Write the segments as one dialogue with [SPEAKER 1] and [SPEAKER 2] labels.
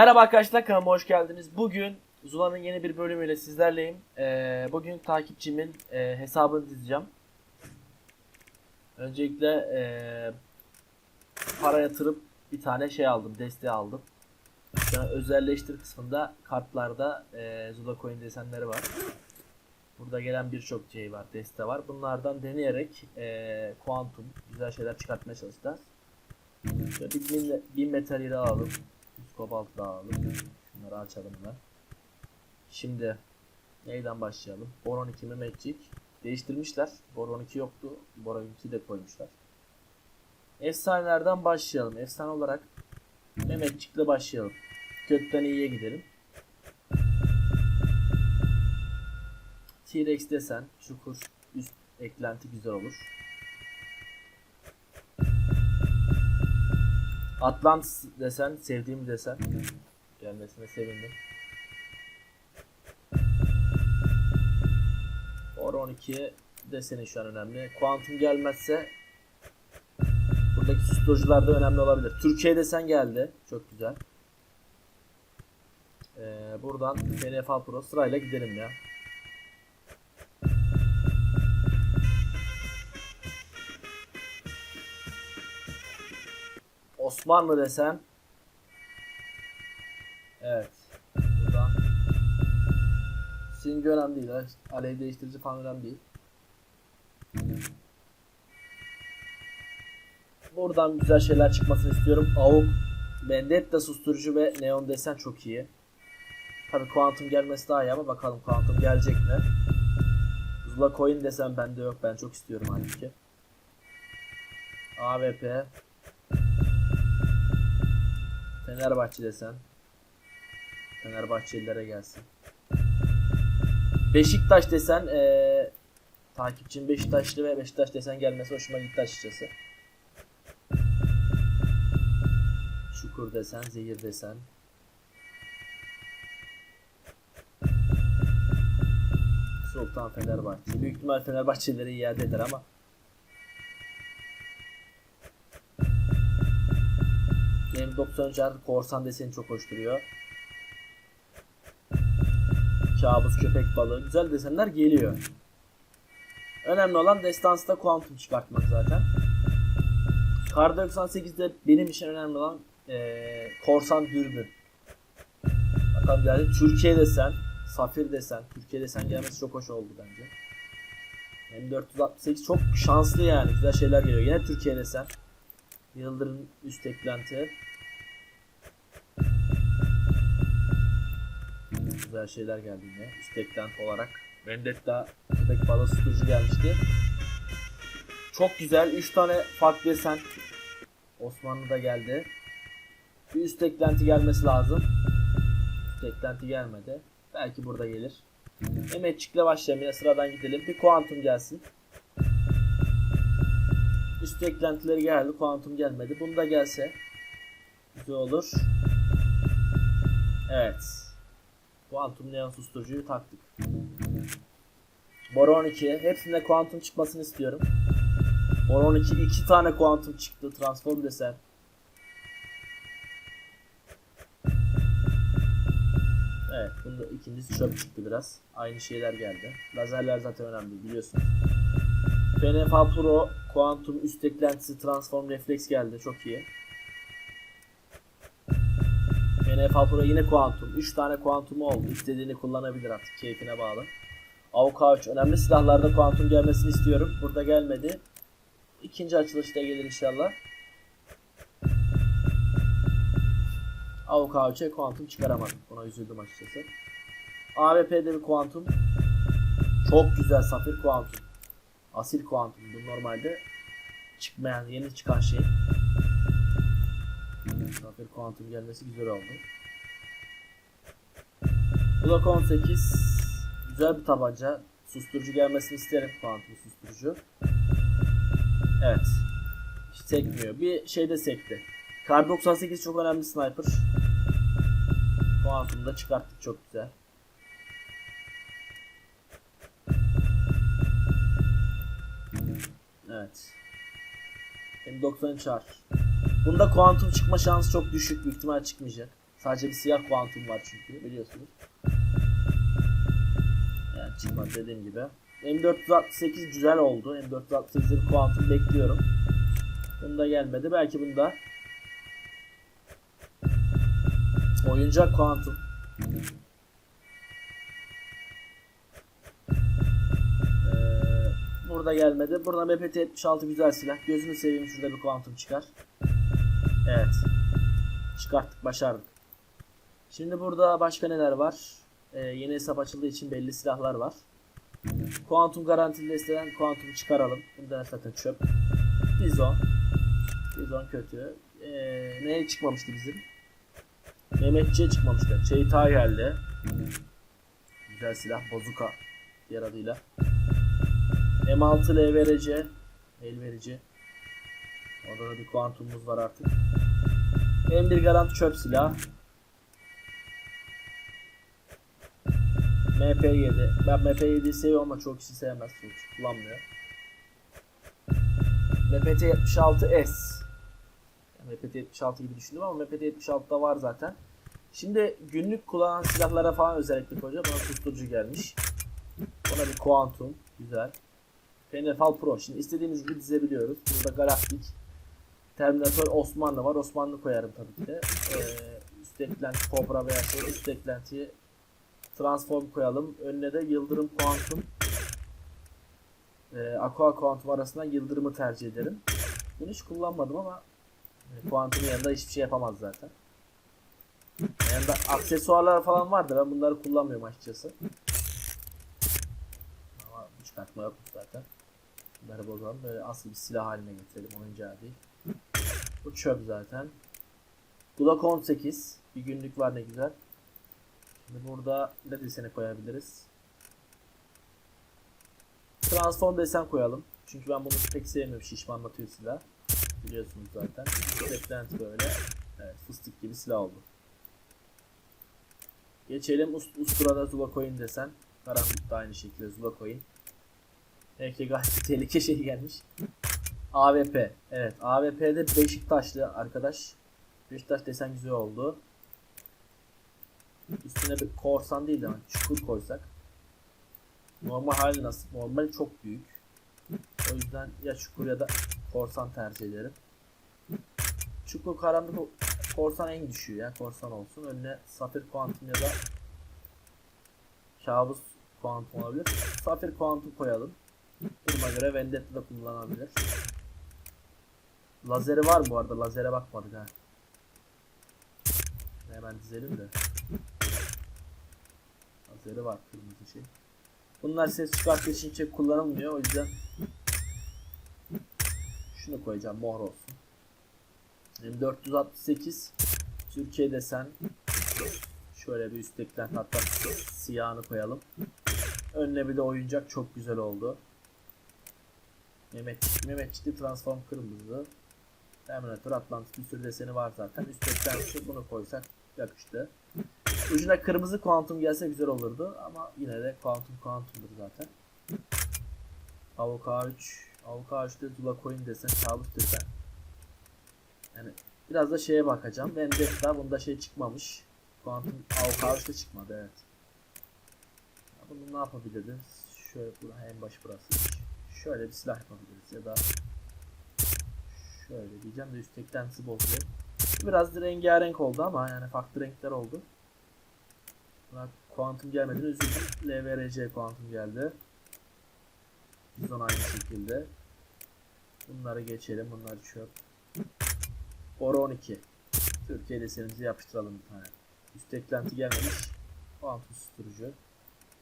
[SPEAKER 1] Merhaba arkadaşlar kanalıma hoş geldiniz. Bugün Zula'nın yeni bir bölümüyle sizlerleyim. Ee, bugün takipçimin e, hesabını dizeceğim. Öncelikle e, para yatırıp bir tane şey aldım, desteği aldım. An özelleştir kısmında kartlarda e, Zula coin desenleri var. Burada gelen birçok şey var, deste var. Bunlardan deneyerek e, kuantum güzel şeyler çıkartmaya çalışacağız. Şöyle bir bin, bin materyali alalım. 100 kobalt daha alalım. Şunları açalım da. Şimdi neyden başlayalım? Boron 2 Mehmetçik. Değiştirmişler. Boron 2 yoktu. Boron 2 de koymuşlar. Efsanelerden başlayalım. Efsane olarak Mehmetçik'le başlayalım. Kötüden iyiye gidelim. T-Rex desen, çukur, üst eklenti güzel olur. Atlantis desen, sevdiğim desen. Gelmesine sevindim. Or 12 deseni şu an önemli. Kuantum gelmezse buradaki susturucular da önemli olabilir. Türkiye desen geldi. Çok güzel. Ee, buradan NFL Pro sırayla gidelim ya. Osmanlı desen. Evet. Buradan. Simge önemli değil. Alev değiştirici falan önemli değil. Buradan güzel şeyler çıkmasını istiyorum. Avuk, Vendetta susturucu ve Neon desen çok iyi. Tabi Quantum gelmesi daha iyi ama bakalım Quantum gelecek mi? Zula Coin desen bende yok. Ben çok istiyorum halbuki. AWP Fenerbahçe desen. Fenerbahçelilere gelsin. Beşiktaş desen ee, takipçim Beşiktaşlı ve Beşiktaş desen gelmesi hoşuma gitti açıkçası. Şukur desen, zehir desen. Sultan Fenerbahçe. Büyük ihtimal Fenerbahçelileri iade eder ama Benim 90 çar korsan deseni çok hoş duruyor. Kabus köpek balığı. Güzel desenler geliyor. Önemli olan destansta kuantum çıkartmak zaten. Kar 98'de benim için önemli olan eee, korsan dürbün. Bakalım geldi. Türkiye desen, Safir desen, Türkiye desen gelmesi çok hoş oldu bence. M468 çok şanslı yani. Güzel şeyler geliyor. Yine Türkiye desen. Yıldırım üst eklenti. Güzel şeyler geldi yine olarak. Vendetta köpek balığı sıkıcı gelmişti. Çok güzel 3 tane farklı desen Osmanlı'da geldi. Bir üst eklenti gelmesi lazım. Üst eklenti gelmedi. Belki burada gelir. Mehmetçik'le başlayalım yine sıradan gidelim. Bir kuantum gelsin. Üst eklentileri geldi. Kuantum gelmedi. Bunda gelse güzel olur. Evet. Kuantum neon susturucuyu taktık. Boron 2. Hepsinde kuantum çıkmasını istiyorum. Boron 2 iki tane kuantum çıktı. Transform desen. Evet. Bunda ikincisi çöp çıktı biraz. Aynı şeyler geldi. Lazerler zaten önemli biliyorsunuz. PNFA Pro Quantum üst eklentisi Transform Reflex geldi. Çok iyi. PNFA Pro yine Quantum. 3 tane Quantum oldu. İstediğini kullanabilir artık. Keyfine bağlı. AUK 3 önemli silahlarda Quantum gelmesini istiyorum. Burada gelmedi. İkinci açılışta gelir inşallah. AUK 3'e Quantum çıkaramadım. Buna üzüldüm açıkçası. AWP'de bir Quantum. Çok güzel Safir Quantum. Asil kuantum bu normalde çıkmayan yeni çıkan şey. Zafer kuantum gelmesi güzel oldu. Block 18 güzel bir tabanca. Susturucu gelmesini isterim kuantum susturucu. Evet. Hiç sekmiyor. Bir şey de sekti. Kar 98 çok önemli sniper. Kuantum'u da çıkarttık çok güzel. Evet. M90 çağır. Bunda kuantum çıkma şansı çok düşük. Büyük ihtimal çıkmayacak. Sadece bir siyah kuantum var çünkü biliyorsunuz. Yani çıkmadı dediğim gibi. M468 güzel oldu. M468'in kuantum bekliyorum. Bunda gelmedi. Belki bunda. Oyuncak kuantum. Ee, burada gelmedi. Burada MPT-76 güzel silah. Gözünü seveyim şurada bir kuantum çıkar. Evet. Çıkarttık, başardık. Şimdi burada başka neler var? Ee, yeni hesap açıldığı için belli silahlar var. Kuantum garantili desteden kuantumu çıkaralım. Bunlar zaten çöp. Bizon. Bizon kötü. Ee, neye çıkmamıştı bizim? Mehmetçi'ye çıkmamıştı. Şeyta geldi. Güzel silah. Bozuka. Diğer adıyla. M6 L verici. Orada da bir kuantumumuz var artık. M1 garanti çöp silah. MP7. Ben MP7'yi seviyorum ama çok kişi sevmez. Kişi kullanmıyor. MPT-76S. Yani MPT-76 gibi düşündüm ama MPT-76'da var zaten. Şimdi günlük kullanan silahlara falan özellikle koyacağım. Bana susturucu gelmiş. Ona bir Quantum. Güzel. Penefal Pro. Şimdi istediğimiz gibi dizebiliyoruz. Burada Galaktik. Terminator Osmanlı var. Osmanlı koyarım tabii ki de. Ee, üst eklenti Cobra veya şey, üst eklentiyi Transform koyalım. Önüne de Yıldırım Quantum. Ee, Aqua Quantum arasından Yıldırım'ı tercih ederim. Bunu hiç kullanmadım ama e, Quantum yanında hiçbir şey yapamaz zaten. Yanında aksesuarlar falan vardı. Ben bunları kullanmıyorum açıkçası. Ama çıkartma yok zaten. Bunları bozalım. Böyle asıl bir silah haline getirelim. Oyuncağı değil. Bu çöp zaten. Glock 18. Bir günlük var ne güzel. Şimdi burada ne deseni koyabiliriz? Transform desen koyalım. Çünkü ben bunu pek sevmiyorum. Şişmanlatıyor silah. Biliyorsunuz zaten. Beklenti böyle. Evet, fıstık gibi silah oldu. Geçelim Ust Ustura'da Zula Coin desen. Karanlıkta aynı şekilde Zula Coin. Belki gayet tehlike şey gelmiş. AWP. Evet AWP'de Beşiktaşlı arkadaş. Beşiktaş desen güzel oldu. Üstüne bir korsan değil de ama çukur koysak. Normal hali nasıl? Normal çok büyük. O yüzden ya çukur ya da korsan tercih ederim. Çukur karanlık korsan en düşüğü ya. Korsan olsun. Önüne safir kuantum ya da kabus kuantum olabilir. Safir kuantum koyalım. Duruma göre Vendetta da kullanabilir. Lazeri var bu arada. Lazere bakmadık ha. Hemen dizelim de. Lazeri var kırmızı şey. Bunlar ses çıkarttığı için çok kullanılmıyor. O yüzden şunu koyacağım. Mor olsun. Benim 468 Türkiye desen şöyle bir üsttekten hatta siyahını koyalım. Önüne bir de oyuncak çok güzel oldu. Mehmetçik, Mehmetçikli transform kırmızı. Terminator Atlantis bir sürü deseni var zaten. Üstten şu bunu koysak yakıştı. Ucuna kırmızı kuantum gelse güzel olurdu ama yine de kuantum kuantumdur zaten. Avoka 3, Avoka 3'te Zula Coin desen, kabus desen. Yani biraz da şeye bakacağım. Vendetta bunda şey çıkmamış. Kuantum Avoka 3'te çıkmadı evet. Ya bunu ne yapabiliriz? Şöyle en baş burası. Şöyle bir silah yapabiliriz ya da şöyle diyeceğim de üst eklentisi bozuluyor. Biraz rengarenk oldu ama yani farklı renkler oldu. Buna kuantum gelmeden üzüldüm. LVRC kuantum geldi. Bizon aynı şekilde. Bunları geçelim. Bunlar çöp. Oro 12. Türkiye desenimizi yapıştıralım bir tane. Üst eklenti gelmemiş. Kuantum susturucu.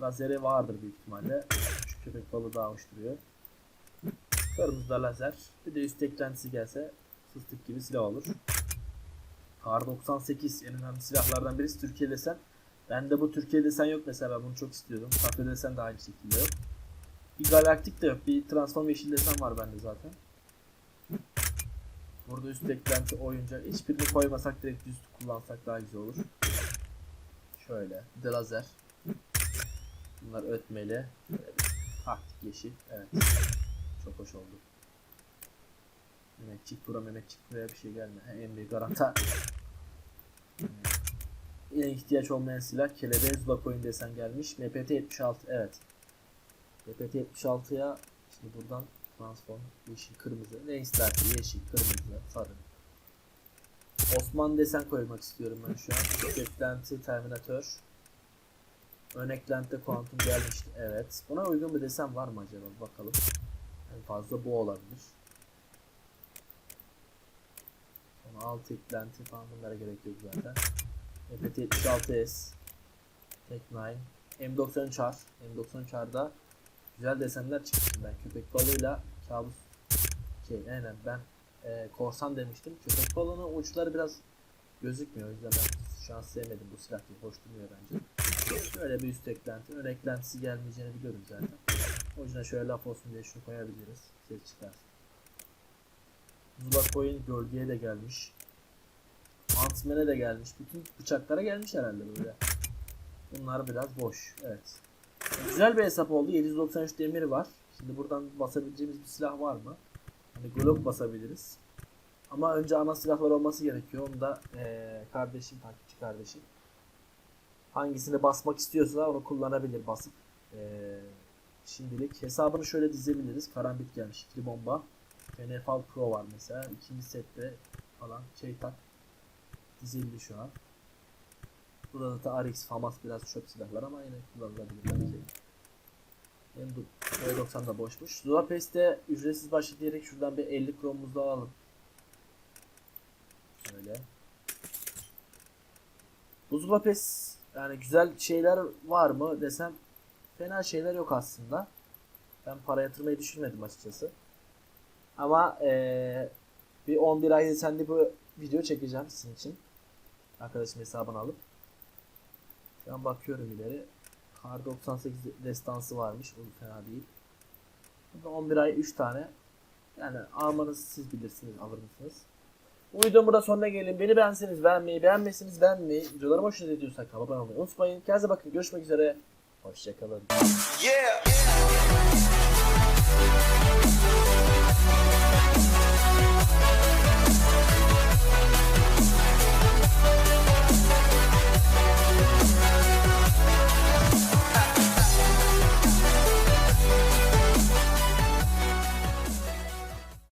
[SPEAKER 1] Lazeri vardır büyük ihtimalle. Şu köpek balığı da avuşturuyor. Kırmızı da lazer. Bir de üst eklentisi gelse fıstık gibi silah olur. Kar 98 en önemli silahlardan birisi Türkiye desen. Bende bu Türkiye desen yok mesela ben bunu çok istiyordum. Sahte desen de aynı şekilde yok. Bir galaktik de yok. Bir transform yeşil desen var bende zaten. Burada üst eklenti oyuncak. Hiçbirini koymasak direkt düz kullansak daha güzel olur. Şöyle. Bir de lazer. Bunlar ötmeli. Taktik yeşil. Evet. Çok hoş oldu. Mehmetçik Tura Mehmetçik Tura'ya bir şey gelme. En büyük garanta. Yine ihtiyaç olmayan silah. Kelebeğe Zula Coin desen gelmiş. MPT 76 evet. MPT 76'ya şimdi buradan transform yeşil kırmızı. Ne isterse yeşil kırmızı sarı. Osman desen koymak istiyorum ben şu an. Eklenti Terminator. Ön eklenti Quantum gelmişti. Evet. Buna uygun bir desen var mı acaba? Bakalım. En fazla bu olabilir. Sonra alt eklenti falan bunlara gerek yok zaten. MPT 76S Tek 9 M93R M93R'da güzel desenler çıktı ben köpek balığıyla kabus şey aynen ben e, korsan demiştim. Köpek balığının uçları biraz gözükmüyor. O yüzden ben şu an sevmedim. Bu silah değil hoş durmuyor bence. Şöyle bir üst eklenti. Ön eklentisi gelmeyeceğini biliyorum zaten o yüzden şöyle laf olsun diye şunu koyabiliriz ses çıkarsın Zula Coin gölgeye de gelmiş Antmen'e de gelmiş. Bütün bıçaklara gelmiş herhalde böyle. Bunlar biraz boş. Evet. Güzel bir hesap oldu. 793 demir var. Şimdi buradan basabileceğimiz bir silah var mı? Hani Glock basabiliriz. Ama önce ana silahlar olması gerekiyor. Onu da eee, kardeşim, takipçi kardeşim. Hangisini basmak istiyorsa onu kullanabilir basıp. Eee, şimdilik hesabını şöyle dizebiliriz. Karambit gelmiş. ikili bomba. NFL Pro var mesela. İkinci sette falan şey dizildi şu an. Burada da RX, FAMAS biraz çöp silahlar ama yine kullanılabilir belki. M90 da boşmuş. Zula Pest'e ücretsiz başlık diyerek şuradan bir 50 kromumuzu alalım. Şöyle. Bu Zula Pes yani güzel şeyler var mı desem fena şeyler yok aslında. Ben para yatırmayı düşünmedim açıkçası. Ama eee, bir 11 ay senli bu video çekeceğim sizin için. Arkadaşım hesabını alıp. Şu an bakıyorum ileri. Kar 98 destansı varmış. O fena değil. Burada 11 ay 3 tane. Yani almanızı siz bilirsiniz alır mısınız? Bu videonun burada sonuna gelin. Beni beğenseniz beğenmeyi, beğenmeseniz beğenmeyi, videolarımı hoşunuza gidiyorsa abone olmayı unutmayın. Kendinize bakın. Görüşmek üzere. Hoşçakalın.
[SPEAKER 2] Yeah.